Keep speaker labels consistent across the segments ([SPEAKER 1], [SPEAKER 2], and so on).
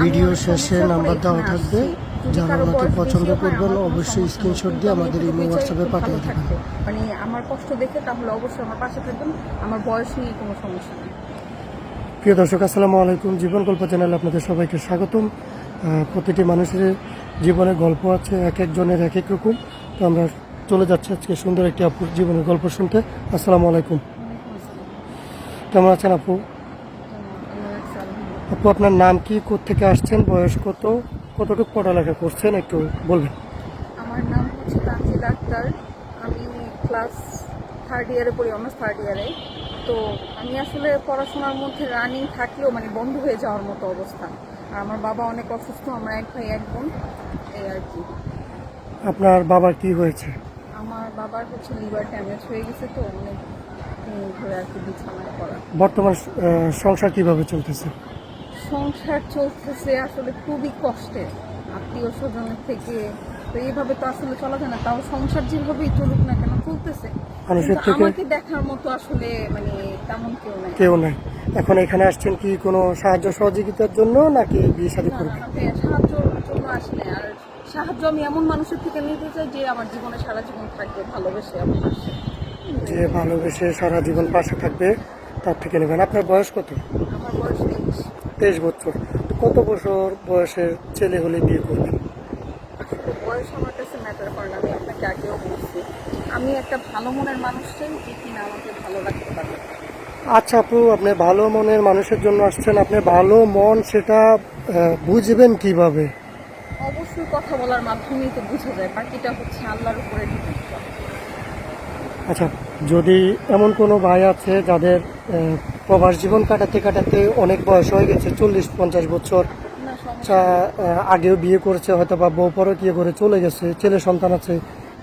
[SPEAKER 1] Video শেষে number দেওয়া থাকবে। যারা
[SPEAKER 2] বয়স
[SPEAKER 1] পছন্দ করবেন অবশ্যই স্ক্রিনশট দিয়ে আমাদের
[SPEAKER 2] যদি
[SPEAKER 1] ইমো
[SPEAKER 2] চাই
[SPEAKER 1] হোয়াটসঅ্যাপে পাঠিয়ে দেবেন।
[SPEAKER 2] মানে আমার কষ্ট দেখে তাহলে অবশ্যই আমার পাশে থাকবেন। আমার বয়স নিয়ে কোনো সমস্যা নেই।
[SPEAKER 1] প্রিয় দর্শক আসসালামু আলাইকুম। জীবন গল্প চ্যানেলে আপনাদের সবাইকে স্বাগতম। প্রতিটি মানুষের জীবনে গল্প আছে এক একজনের এক এক রকম। তো আমরা চলে যাচ্ছি আজকে সুন্দর একটি আপুর জীবনের গল্প শুনতে। আসসালামু আলাইকুম। কেমন আছেন আপু। আপু আপনার নাম কি? থেকে আসছেন? বয়স কত? কতটুকু পড়ালেখা করছেন? একটু বলবেন।
[SPEAKER 2] আমার নাম হচ্ছে তানজিল আক্তার। আমি ক্লাস থার্ড ইয়ারে পড়ি অনার্স থার্ড ইয়ারে তো আমি আসলে পড়াশোনার মধ্যে রানিং থাকলেও মানে বন্ধ হয়ে যাওয়ার মতো অবস্থা। আর আমার বাবা অনেক অসুস্থ আমরা এক ভাই এক বোন এই আর কি।
[SPEAKER 1] আপনার বাবার কি হয়েছে?
[SPEAKER 2] আমার বাবার হচ্ছে লিভার ড্যামেজ হয়ে গেছে তো অনেক ধরে আর কি বিছানায় পড়া।
[SPEAKER 1] বর্তমান সংসার কীভাবে চলতেছে?
[SPEAKER 2] সংসার চলতেছে আসলে খুবই কষ্টে। আত্মীয় স্বজনের থেকে। তো এইভাবে তো আসলে চলা যায় না। তাও সংসার যেভাবেই চলুক না কেন চলতেছে। আমাকে দেখার মতো আসলে মানে তেমন কেউ নাই।
[SPEAKER 1] কেউ নাই। এখন এখানে আসছেন কি কোনো সাহায্য সহযোগিতার জন্য নাকি বিয়ে
[SPEAKER 2] না,
[SPEAKER 1] করবেন
[SPEAKER 2] হ্যাঁ, সাহায্যের জন্য আসলে। আর সাহায্য আমি এমন মানুষের থেকে নিতে চাই যে আমার জীবনে সারা জীবন থাকবে ভালোবেসে আমার পাশে।
[SPEAKER 1] যে ভালোবেসে সারা জীবন পাশে থাকবে তার থেকে নেবেন। আপনার বয়স কত?
[SPEAKER 2] আমার বয়স তেইশ
[SPEAKER 1] বছর। কত বছর বয়সের ছেলে হলে বিয়ে করবেন?
[SPEAKER 2] আসলে বয়স আমার কাছে ম্যাটার করে না আমি আপনাকে আগেও বলছি। আমি একটা ভালো মনের মানুষ চাই যে কিনা আমাকে ভালো রাখতে পারবে।
[SPEAKER 1] আচ্ছা আপু আপনি ভালো মনের মানুষের জন্য আসছেন আপনি ভালো মন সেটা বুঝবেন কীভাবে?
[SPEAKER 2] অবশ্যই কথা বলার মাধ্যমেই তো বোঝা যায় বাকিটা হচ্ছে আল্লাহর উপরে ডিপেন্ড করে।
[SPEAKER 1] আচ্ছা যদি এমন কোনো ভাই আছে যাদের প্রবাস জীবন কাটাতে কাটাতে অনেক বয়স হয়ে গেছে, চল্লিশ, পঞ্চাশ বছর। আগেও বিয়ে করেছে হয়তো বা বউ পরও বিয়ে করে চলে গেছে, ছেলে সন্তান আছে,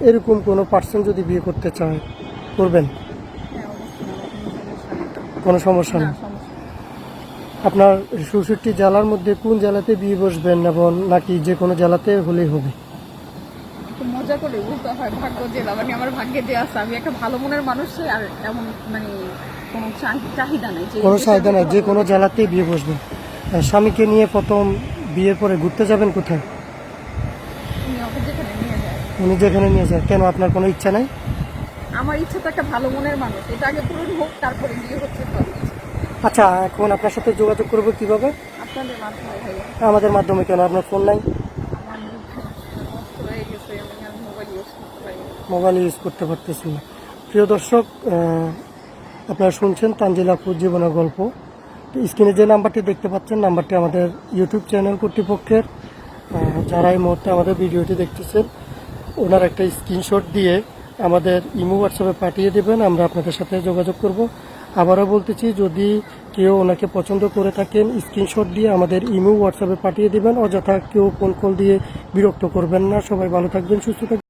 [SPEAKER 1] এরকম কোনো পার্সন যদি বিয়ে করতে চায়, করবেন?
[SPEAKER 2] কোনো সমস্যা নেই।
[SPEAKER 1] আপনার চৌষট্টি জেলার মধ্যে কোন জেলাতে বিয়ে বসবেন এবং নাকি যে কোনো জেলাতে হলেই হবে?
[SPEAKER 2] মজা করে বলতে হয়, ভাগ্য জেলা মানে আমার ভাগ্যে আছে, আমি একটা ভালো মনের মানুষ, আর এমন মানে কোনো চাহি- চাহিদা নেই
[SPEAKER 1] কোনো চাহিদা নাই যে কোনো জেলাতেই বিয়ে বসবেন আর স্বামীকে নিয়ে প্রথম বিয়ের পরে ঘুরতে যাবেন কোথায়?
[SPEAKER 2] উনি যেখানে নিয়ে যায়।
[SPEAKER 1] কেন আপনার কোনো ইচ্ছা নাই?
[SPEAKER 2] আমার ইচ্ছা তো একটা ভালো মনের মানুষ। এটা আগে পূরণ হোক তারপরে বিয়ে হচ্ছে
[SPEAKER 1] আচ্ছা এখন আপনার সাথে যোগাযোগ করব কীভাবে?
[SPEAKER 2] আপনাদের মাধ্যমে
[SPEAKER 1] আমাদের মাধ্যমে কেন? আপনার ফোন নাই?
[SPEAKER 2] মোবাইল ইউজ করতে
[SPEAKER 1] পারতেছি না। প্রিয় দর্শক আপনারা শুনছেন তানজিলাপুর জীবনের গল্প। তো স্ক্রিনে যে নাম্বারটি দেখতে পাচ্ছেন, নাম্বারটি আমাদের ইউটিউব চ্যানেল কর্তৃপক্ষের। যারা এই মুহূর্তে আমাদের ভিডিওটি দেখতেছেন, ওনার একটা স্ক্রিনশট দিয়ে আমাদের ইমো, হোয়াটসঅ্যাপে পাঠিয়ে দেবেন, আমরা আপনাদের সাথে যোগাযোগ করব। আবারও বলতেছি, যদি কেউ ওনাকে পছন্দ করে থাকেন, স্ক্রিনশট দিয়ে আমাদের ইমো, হোয়াটসঅ্যাপে পাঠিয়ে দেবেন। অযথা কেউ ফোন কল দিয়ে বিরক্ত করবেন না। সবাই ভালো থাকবেন, সুস্থ থাকবেন।